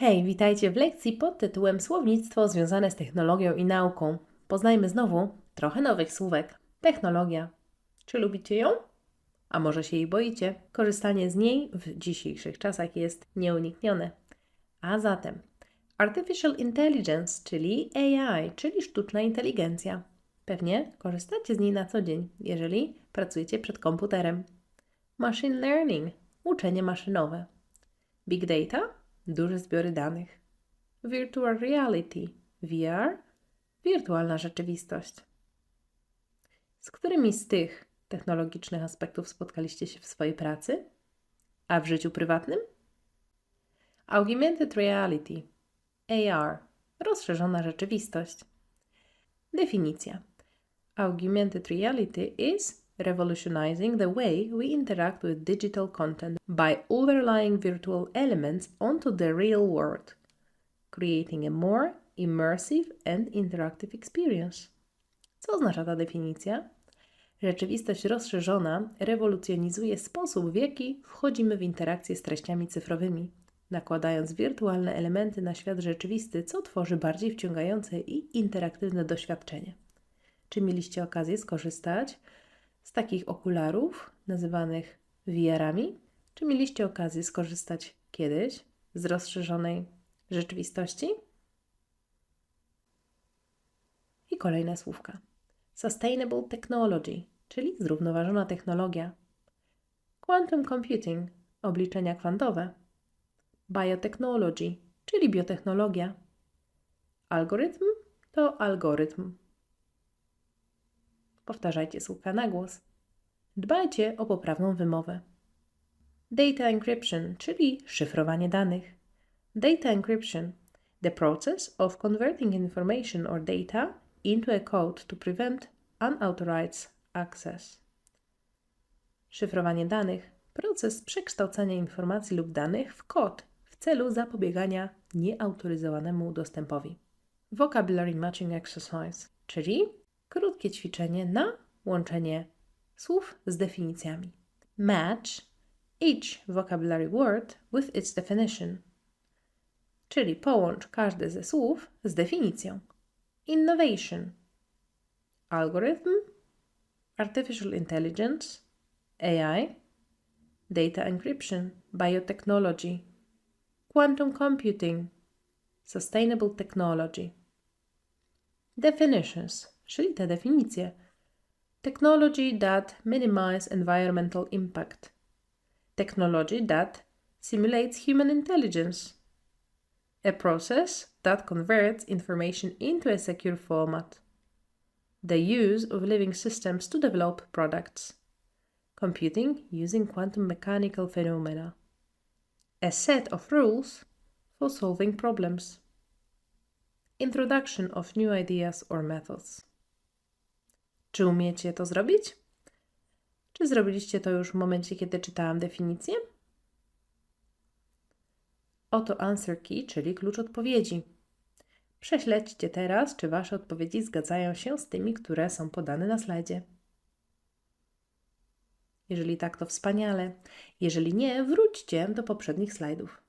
Hej, witajcie w lekcji pod tytułem Słownictwo związane z technologią i nauką. Poznajmy znowu trochę nowych słówek. Technologia. Czy lubicie ją? A może się jej boicie? Korzystanie z niej w dzisiejszych czasach jest nieuniknione. A zatem Artificial Intelligence, czyli AI, czyli sztuczna inteligencja. Pewnie korzystacie z niej na co dzień, jeżeli pracujecie przed komputerem. Machine Learning, uczenie maszynowe. Big Data, duże zbiory danych. Virtual Reality, VR, wirtualna rzeczywistość. Z którymi z tych technologicznych aspektów spotkaliście się w swojej pracy? A w życiu prywatnym? Augmented Reality, AR, rozszerzona rzeczywistość. Definicja. Augmented reality is revolutionizing the way we interact with digital content by overlaying virtual elements onto the real world, creating a more immersive and interactive experience. Co oznacza ta definicja? Rzeczywistość rozszerzona rewolucjonizuje sposób, w jaki wchodzimy w interakcję z treściami cyfrowymi, nakładając wirtualne elementy na świat rzeczywisty, co tworzy bardziej wciągające i interaktywne doświadczenie. Czy mieliście okazję skorzystać z takich okularów nazywanych VR-ami? Czy mieliście okazję skorzystać kiedyś z rozszerzonej rzeczywistości? I kolejne słówka. Sustainable technology, czyli zrównoważona technologia. Quantum computing, obliczenia kwantowe. Biotechnology, czyli biotechnologia. Algorytm to algorytm. Powtarzajcie słówka na głos. Dbajcie o poprawną wymowę. Data encryption, czyli szyfrowanie danych. Data encryption, the process of converting information or data into a code to prevent unauthorized access. Szyfrowanie danych, proces przekształcania informacji lub danych w kod w celu zapobiegania nieautoryzowanemu dostępowi. Vocabulary Matching Exercise, czyli krótkie ćwiczenie na łączenie słów z definicjami. Match each vocabulary word with its definition, czyli połącz każde ze słów z definicją. Innovation, algorytm, artificial intelligence, AI, data encryption, biotechnology, quantum computing, sustainable technology. Definitions, czyli te definicje. Technology that minimize environmental impact. Technology that simulates human intelligence. A process that converts information into a secure format. The use of living systems to develop products. Computing using quantum mechanical phenomena. A set of rules for solving problems. Introduction of new ideas or methods. Czy umiecie to zrobić? Czy zrobiliście to już w momencie, kiedy czytałam definicję? Oto answer key, czyli klucz odpowiedzi. Prześledźcie teraz, czy Wasze odpowiedzi zgadzają się z tymi, które są podane na slajdzie. Jeżeli tak, to wspaniale. Jeżeli nie, wróćcie do poprzednich slajdów.